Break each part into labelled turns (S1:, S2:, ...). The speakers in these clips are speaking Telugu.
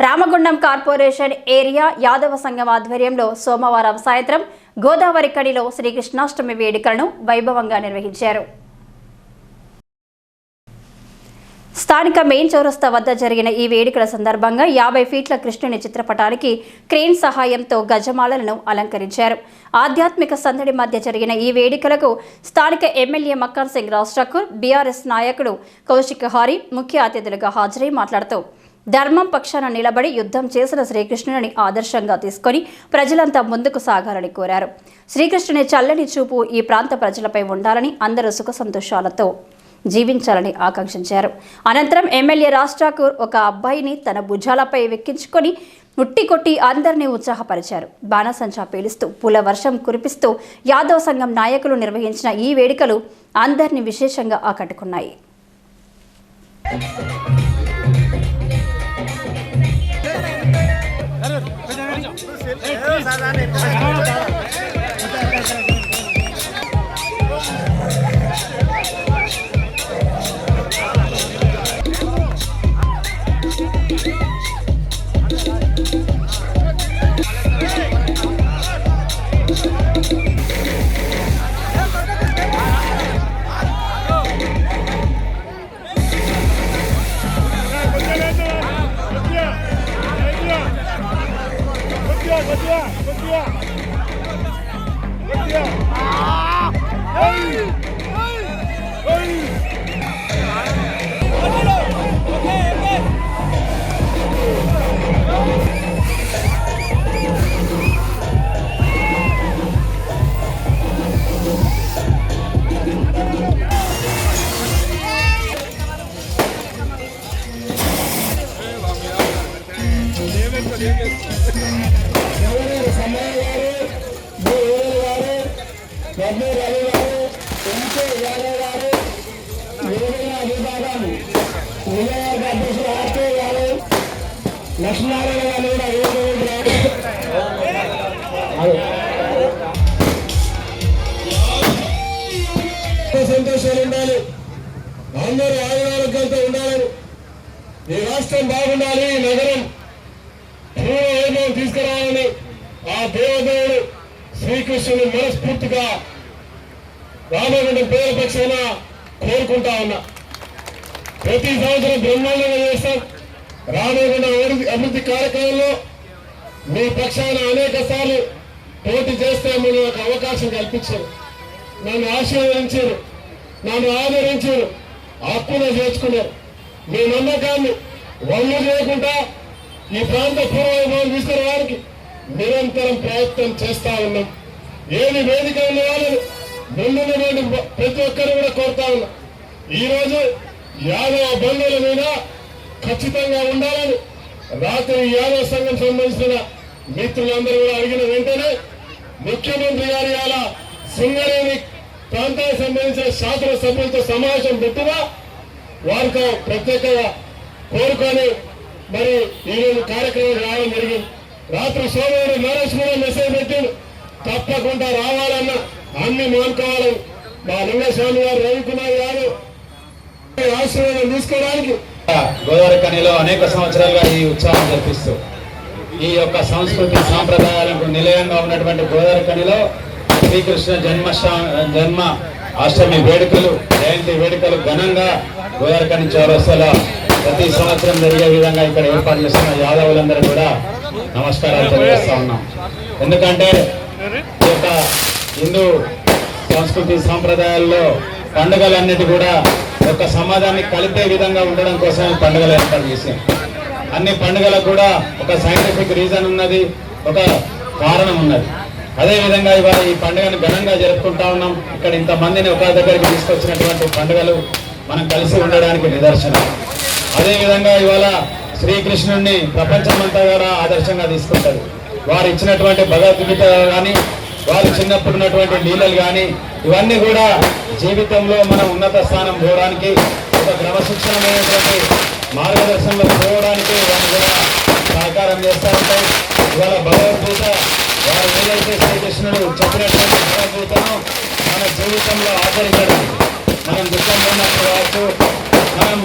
S1: రామగుండం కార్పొరేషన్ ఏరియా యాదవ సంఘం ఆధ్వర్యంలో సోమవారం సాయంత్రం గోదావరి కడిలో శ్రీకృష్ణాష్టమి వేడుకలను వైభవంగా నిర్వహించారు. స్థానిక మెయిన్ చౌరస్తా వద్ద జరిగిన ఈ వేడుకల సందర్భంగా యాభై ఫీట్ల కృష్ణుని చిత్రపటానికి క్రేన్ సహాయంతో గజమాలలను అలంకరించారు. ఆధ్యాత్మిక సందడి మధ్య జరిగిన ఈ వేడుకలకు స్థానిక ఎమ్మెల్యే మక్కన్ సింగ్ రాజ్ ఠాకూర్ బీఆర్ఎస్ నాయకుడు కౌశిక్ హారి ముఖ్య అతిథులుగా హాజరై మాట్లాడుతూ ధర్మం పక్షాన నిలబడి యుద్ధం చేసిన శ్రీకృష్ణుని ఆదర్శంగా తీసుకొని ప్రజలంతా ముందుకు సాగాలని కోరారు. శ్రీకృష్ణుని చల్లని చూపు ఈ ప్రాంత ప్రజలపై ఉండాలని అందరూ సుఖ సంతోషాలతో జీవించాలని ఆకాంక్షించారు. అనంతరం ఎమ్మెల్యే రాజ్ ఠాకూర్ ఒక అబ్బాయిని తన భుజాలపై వెక్కించుకొని ముట్టి కొట్టి అందరినీ ఉత్సాహపరిచారు. బాణసంచా పేలుస్తూ పూల వర్షం కురిపిస్తూ యాదవ్ సంఘం నాయకులు నిర్వహించిన ఈ వేడుకలు అందరినీ విశేషంగా ఆకట్టుకున్నాయి.
S2: Hey, please. లక్ష్మీనారాయణ గారు కూడా సంతోషాలు ఉండాలి. అందరూ ఆయురారోగ్యాలతో ఉండాలని. ఈ రాష్ట్రం బాగుండాలి ఈ నగరం పూర్వం తీసుకురావాలని ఆ దేవదేవుడు శ్రీకృష్ణుని మనస్ఫూర్తిగా రామగుండం పేద పక్షాన కోరుకుంటా ఉన్నా. ప్రతి సంవత్సరం బ్రహ్మాండంగా చేస్తాం. రామగుండం అభివృద్ధి అభివృద్ధి కార్యక్రమంలో మీ పక్షాన అనేక సార్లు పోటీ చేస్తే మీరు ఒక అవకాశం కల్పించారు. నన్ను ఆశీర్వదించారు. నన్ను ఆదరించారు. అప్పులు చేర్చుకున్నారు మీ నమ్మకాన్ని వమ్ము చేయకుండా ఈ ప్రాంత పూర్వవైభవం తీసుకురావడానికి నిరంతరం ప్రయత్నం చేస్తా ఉన్నాం. ఏది వేదిక ఉన్న వాళ్ళని ముందున్నటువంటి ప్రతి ఒక్కరు కూడా కోరుతా ఉన్నాం. ఈరోజు యాదవ బంధువుల మీద ఖచ్చితంగా ఉండాలని. రాత్రి యాదవ సంఘం సంబంధించిన మిత్రులందరూ కూడా అడిగిన వెంటనే ముఖ్యమంత్రి గారి అలా సింగరేణి ప్రాంతానికి సంబంధించిన శాసన సభ్యులతో సమావేశం పెట్టుగా వారితో ప్రత్యేకంగా కోరుకొని మరి ఈరోజు కార్యక్రమం రావడం జరిగింది. రాత్రి సోమవారం నరేష్ కూడా మెసేజ్ పెట్టిండు తప్పకుండా రావాలన్న అన్ని మానుకోవాలని మా లింగస్వామి గారు రవికుమార్ గారు ఆశీర్వాదం తీసుకోవడానికి
S3: గోదావరి కనిలో అనేక సంవత్సరాలుగా ఈ ఉత్సవం జరిపిస్తూ ఈ యొక్క సంస్కృతి సాంప్రదాయాలకు నిలయంగా ఉన్నటువంటి గోదావరి కనిలో శ్రీకృష్ణ జన్మ జన్మ అష్టమి వేడుకలు జయంతి వేడుకలు ఘనంగా గోదావరి కని చౌరస్తలో ప్రతి సంవత్సరం జరిగే విధంగా ఇక్కడ ఏర్పాటు చేస్తున్న యాదవులందరూ కూడా నమస్కారాలు తెలియజేస్తా ఉన్నాం. ఎందుకంటే ఈ యొక్క హిందూ సంస్కృతి సాంప్రదాయాల్లో పండుగలన్నిటి కూడా ఒక సమాజాన్ని కలిపే విధంగా ఉండడం కోసం పండుగలు ఏర్పాటు చేశాం. అన్ని పండుగలకు కూడా ఒక సైంటిఫిక్ రీజన్ ఉన్నది ఒక కారణం ఉన్నది. అదేవిధంగా ఇవాళ ఈ పండుగను ఘనంగా జరుపుకుంటా ఉన్నాం. ఇక్కడ ఇంతమందిని ఒక దగ్గరికి తీసుకొచ్చినటువంటి పండుగలు మనం కలిసి ఉండడానికి నిదర్శనం. అదేవిధంగా ఇవాళ శ్రీకృష్ణుడిని ప్రపంచమంతా కూడా ఆదర్శంగా తీసుకుంటారు. వారు ఇచ్చినటువంటి భగవద్గీత కానీ వాళ్ళు చిన్నప్పుడు ఉన్నటువంటి లీలలు కానీ ఇవన్నీ కూడా జీవితంలో మనం ఉన్నత స్థానం పోవడానికి ఒక క్రమశిక్షణమైనటువంటి మార్గదర్శనంలో పోవడానికి ఇవన్నీ కూడా సహకారం చేస్తూ ఉంటాయి. ఇవాళ భగవద్గీత వారు ఏదైతే శ్రీకృష్ణుడు చెప్పినటువంటి భగవద్గీతను మన జీవితంలో ఆచరించడం మనం దుఃఖంలో ఉన్నప్పుడు కావచ్చు మనం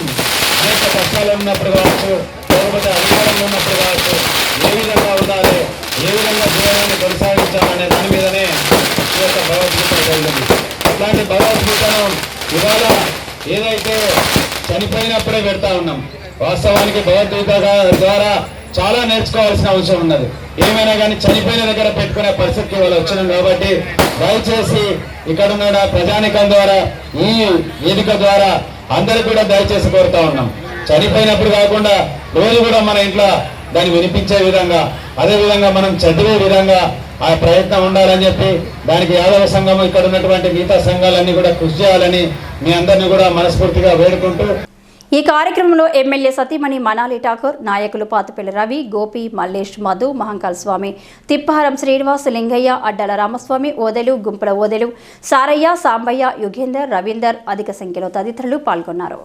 S3: అనేక కష్టాలు ఉన్నప్పుడు కావచ్చు లేకపోతే అధికారంలో ఉన్నప్పుడు కావచ్చు ఇవాళ ఏదైతే చనిపోయినప్పుడే పెడతా ఉన్నాం వాస్తవానికి భగవద్గీత ద్వారా చాలా నేర్చుకోవాల్సిన అవసరం ఉన్నది. ఏమైనా కానీ చనిపోయిన దగ్గర పెట్టుకునే పరిస్థితికి వాళ్ళు వచ్చినాం కాబట్టి దయచేసి ఇక్కడ ఉన్న ప్రజానికం ద్వారా ఈ వేదిక ద్వారా అందరు కూడా దయచేసి కోరుతా ఉన్నాం. చనిపోయినప్పుడు కాకుండా రోజు కూడా మన ఇంట్లో దాన్ని వినిపించే విధంగా అదే విధంగా మనం చదివే విధంగా ఆ ప్రయత్నం ఉండాలని చెప్పి దానికి యాదవ సంఘం ఇక్కడ ఉన్నటువంటి మిగతా సంఘాలన్నీ కూడా కృషి చేయాలని మీ అందరినీ కూడా మనస్ఫూర్తిగా వేడుకుంటూ
S1: ఈ కార్యక్రమంలో ఎమ్మెల్యే సతీమణి మనాలి ఠాకూర్ నాయకులు పాతపల్లి రవి గోపి మల్లేష్ మధు మహంకాల్ స్వామి తిప్పహారం శ్రీనివాస్ లింగయ్య అడ్డల రామస్వామి ఓదెలు గుంపుల ఓదెలు సారయ్య సాంబయ్య యుగేందర్ రవీందర్ అధిక సంఖ్యలో తదితరులు పాల్గొన్నారు.